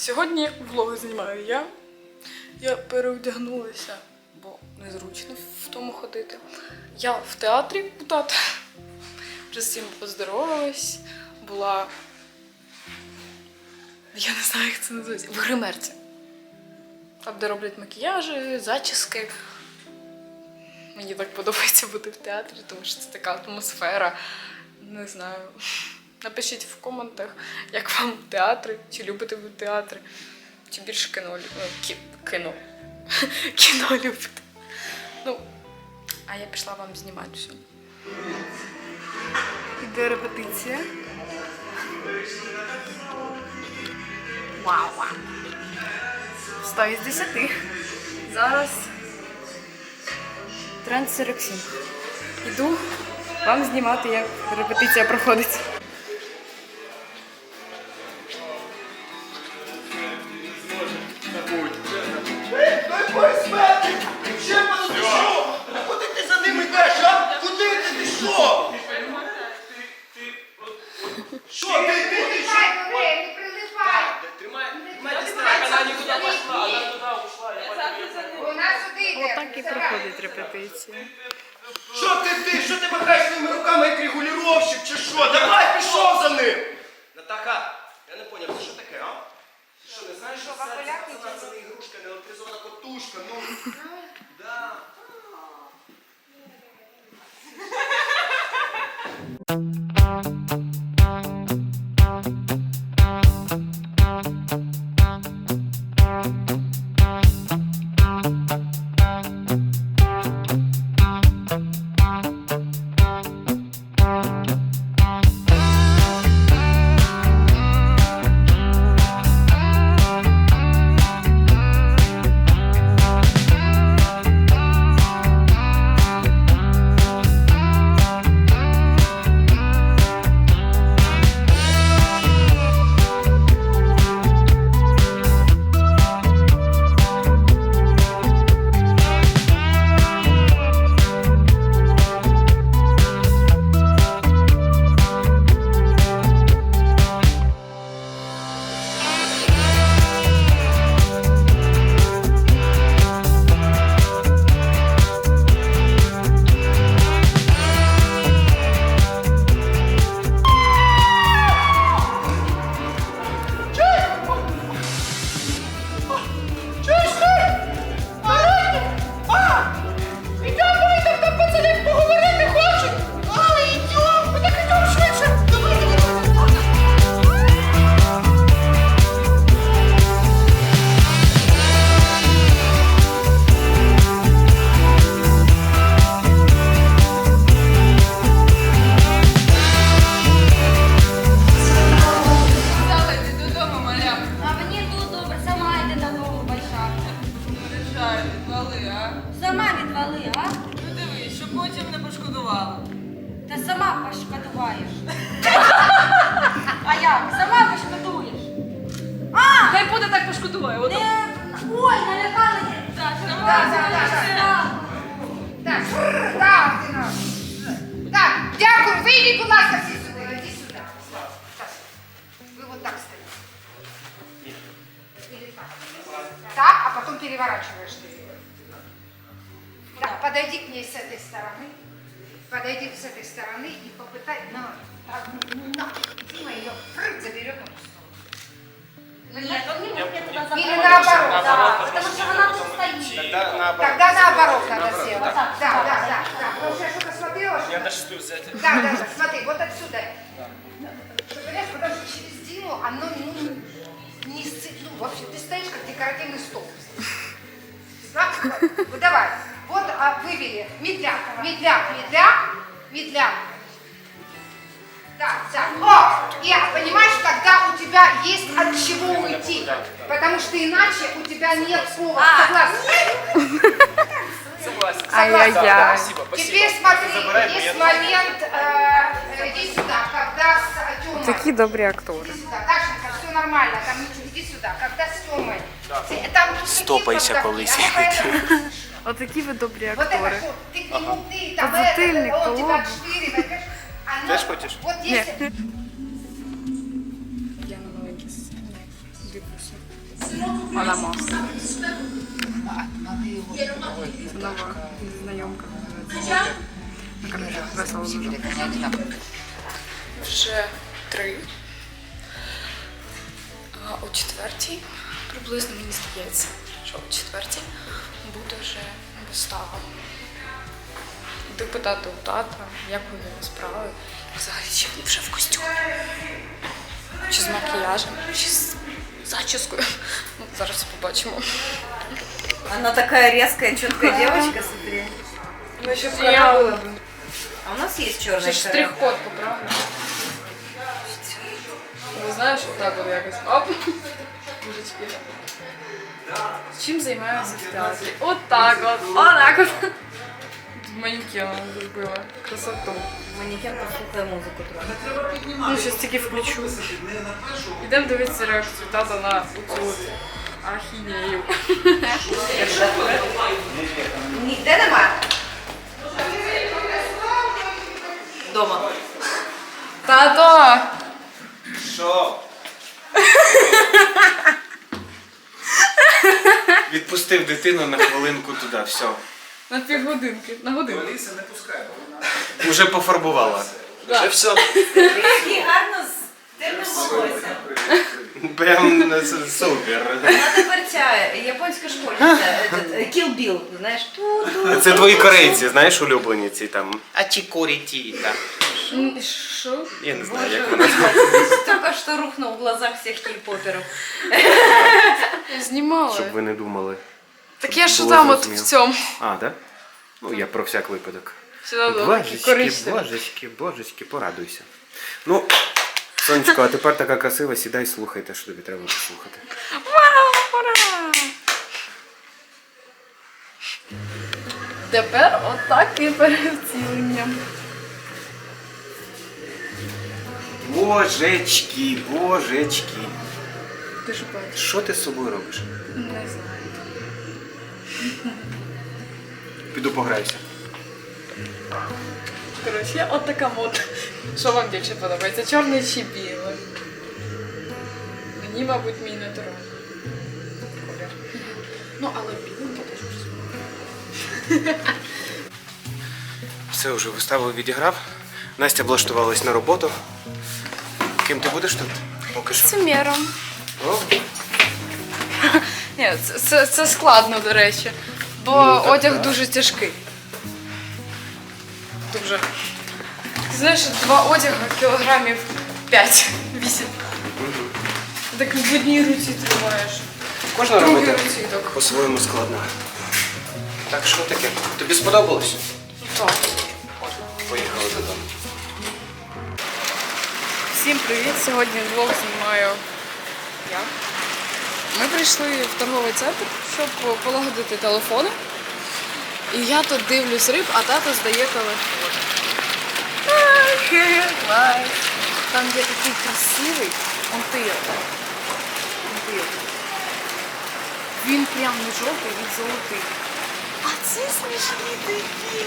Сьогодні влоги знімаю я. Я переодягнулася, бо незручно в тому ходити. Я в театрі у тата. Вже всім поздоровалась. Була. Я не знаю, як це називається. В гримерці. Там, де роблять макіяжі, зачіски. Мені так подобається бути в театрі, тому що це така атмосфера. Не знаю. Напишіть в коментах, як вам театри, чи любите ви театри, чи більше кіно. Кі... Кіно. кіно любите. Ну, а я пішла вам знімати все. Іде репетиція. Вау! 100 із 10. Зараз тренд 47. Іду вам знімати, як репетиція проходить. Що ти, ти, що ти махаєш своїми руками, як регулювальщик, чи що? Давай, пішов за ним! Натаха, я не поняв, це що таке, а? Ти що, не знаєш, що це пацана, це не ігрушка, не електризована котушка, ну. Да. А? Сама відвали, а? Ну дивись, щоб потім не пошкодувала. Та сама пошкодуваєш. А як? Сама пошкодуєш. А! Хай буде так пошкодуває. От Не... Ой, налякали. так, Так, так, так. Так, так. Так, дякую. Вийдіть, будь ласка, всі сюди. Іди сюди. Ви вот так стоите. Или так. А потом переворачиваешь ты. Так, подойди к ней с этой стороны. Подойди с этой стороны и попытай на, так, на. Дима ее фрык заберет на ту сторону. Нет, он не может Или наоборот. Да, потому что она тут стоит. Тогда наоборот. Тогда наоборот надо сделать. так. Да, да, да. да. Потому что я что-то смотрела, что... Я даже стул взять. Да, да, да, смотри, вот отсюда. Понимаешь, потому что через Диму оно ну, не сцеп- Ну, вообще, ты стоишь как декоративный стол. Вот давай. А, вывели. Медляк, медляк, медляк, медляк. Да, да. О! И а, понимаешь, тогда у тебя есть от чего уйти. Потому что иначе у тебя нет слова. Согласна? Согласен. Ай-яй-яй. Спасибо, спасибо. Теперь смотри, Забирай, есть момент, э, иди сюда, когда с Тёмой. Такі добрі актори. Иди сюда, Дашенька, все нормально, там ничего, иди сюда, когда с Тёмой. Ты- Там Стопайся такие колись. поддавки, а Отакі ви добрі Вот это актори. что, ты к нему, ты, там Подзатыльник, это, он тебя колода. отшвыривает, понимаешь? Оно- Знаешь, хочешь? Вот если... Я на маленькій сцені дивлюся. Адамос. Це нова знайомка. Ну, коротше, весело дуже. Вже три. А о четвертій, приблизно мені здається, що о четвертій буде вже вистава. Йду питати у тата, як у нього справи. І Взагалі, чи він вже в костюмі. Чи з макіяжем, чи з зачіскою. Ну, зараз побачимо. Она такая резкая, четкая девочка, смотри. Ну, ще было бы. А у нас есть черная Ще штрих-код поправлю. Ви знаєш, отак от якось. Оп. Мужички. Чим займаюся в театрі? Отак от. Отак от. Манекеном зробила. Красоту. Манекен послухай музику трохи. Ну, щось тільки включу. Ідемо дивитися реакцію тата на цю ахінею. Ніде нема? Дома. Тато! Що? Відпустив дитину на хвилинку туди, все. На півгодинки. На годину. Уже пофарбувала. Вже все. Який гарно з темним волоссям. Прям це супер. Вона тепер ця японська школьниця. Kill Bill, знаєш. Ту-ту. Це твої корейці, знаєш, улюблені ці там. Ачікоріті. так. М, Що? Я не знаю, як вона. Только что рухнул в глазах всех кей-поперов. Знімала. Щоб ви не думали. Так я що там от в цьому. А, так? Ну, я про всяк випадок. Божечки, божечки, божечки, порадуйся. Ну, сонечко, а тепер така красива, сідай, слухай те, що тобі треба послухати. Вау, ура! Тепер отак і перевтілення. Божечки, божечки. Ти що бачиш? Що ти з собою робиш? Не знаю. Піду пограюся. Коротше, от така мода. Що вам більше подобається? Чорний чи білий? Мені, мабуть, мій натуральний колір. Ну, але біленький теж щось. Все, вже виставу відіграв. Настя облаштувалась на роботу. Ким ти будеш тут? Поки що. Цимером. Ні, це, це, це складно, до речі. Бо Ну, так, одяг так. дуже тяжкий. Дуже. Ти знаєш, два одяга кілограмів 5-8. Так в одній руці тримаєш. Кожна в другій робота руці так. по-своєму складна. Так що таке? Тобі сподобалось? Так. Поїхали додому. Всім привіт! Сьогодні влог знімаю я. Ми прийшли в торговий центр, щоб полагодити телефони. І я тут дивлюсь риб, а тато здає телефон. Там є такий красивий. Антил. Він прям не жовтий, він золотий. А це смішні такі.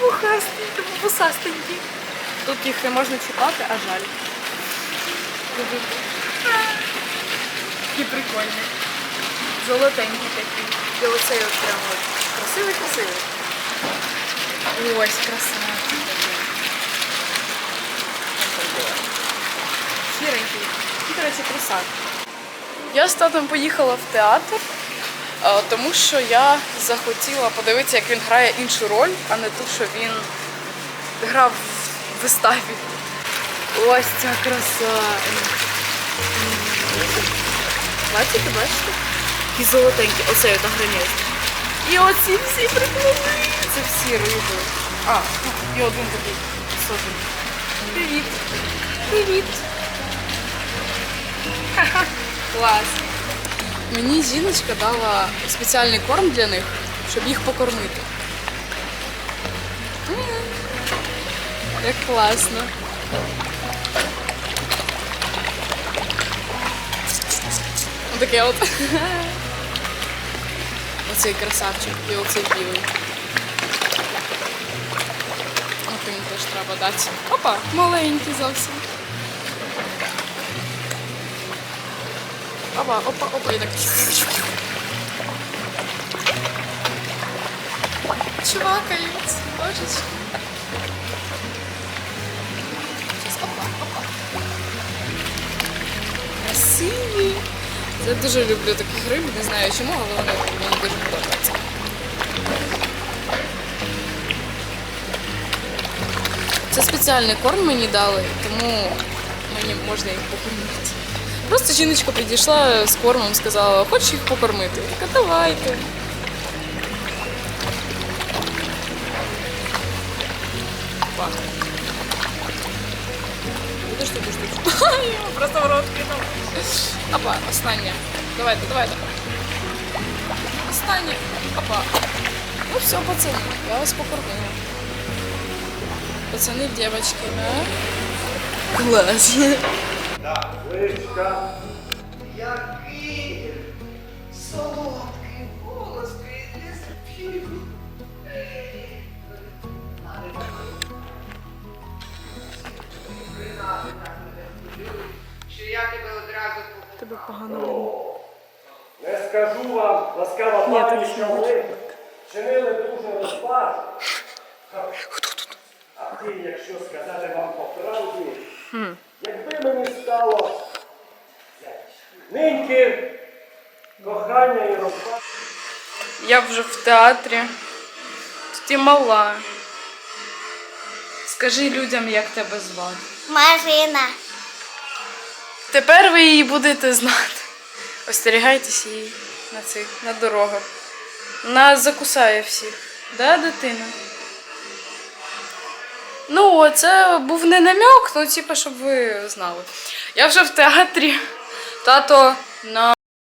Вухастенькі, вусастенькі. Тут їх не можна чіпати, а жаль. Такі прикольні. Золотенькі такі. І оцей от прямо красивий красивий. Ось красавчик такий. Сіренький. І, коротше, краса. Я з татом поїхала в театр, тому що я захотіла подивитися, як він грає іншу роль, а не ту, що він грав в виставі. Ось ця краса. Бачите, бачите? І золотенькі, оце та границя. І оці всі приколи. Це всі риби. А, і один такий сотень. Привіт. Привіт. Клас. Мені жіночка дала спеціальний корм для них, щоб їх покормити. Як класно. Отаке от. Оцей красавчик і оцей білий. От їм теж треба дати. Опа, маленький зовсім. Опа, опа, опа, і так. Чувакають, божечки. Я дуже люблю таких риб, не знаю чому, але вони мені дуже подобаються. Це спеціальний корм мені дали, тому мені можна їх покормити. Просто жіночка підійшла з кормом, сказала, хочеш їх покормити? Я така, давайте. Просто в рот кинув. Опа, останнє. Давайте, давайте. Останнє. Опа. Ну все, пацани, я вас покормила. Пацаны, девочки, да? Класс. Личка. Який солодкий скажу вам, ласкава пані, що ви чинили дуже розпад. А ти, якщо сказати вам по правді, якби мені стало ниньки, кохання і розпад. Я вже в театрі. Тут і мала. Скажи людям, як тебе звати. Марина. Тепер ви її будете знати. Остерігайтесь її на цих, на дорогах. Вона закусає всіх. Да, дитина? Ну, це був не намек, ну, типу, щоб ви знали. Я вже в театрі. Тато на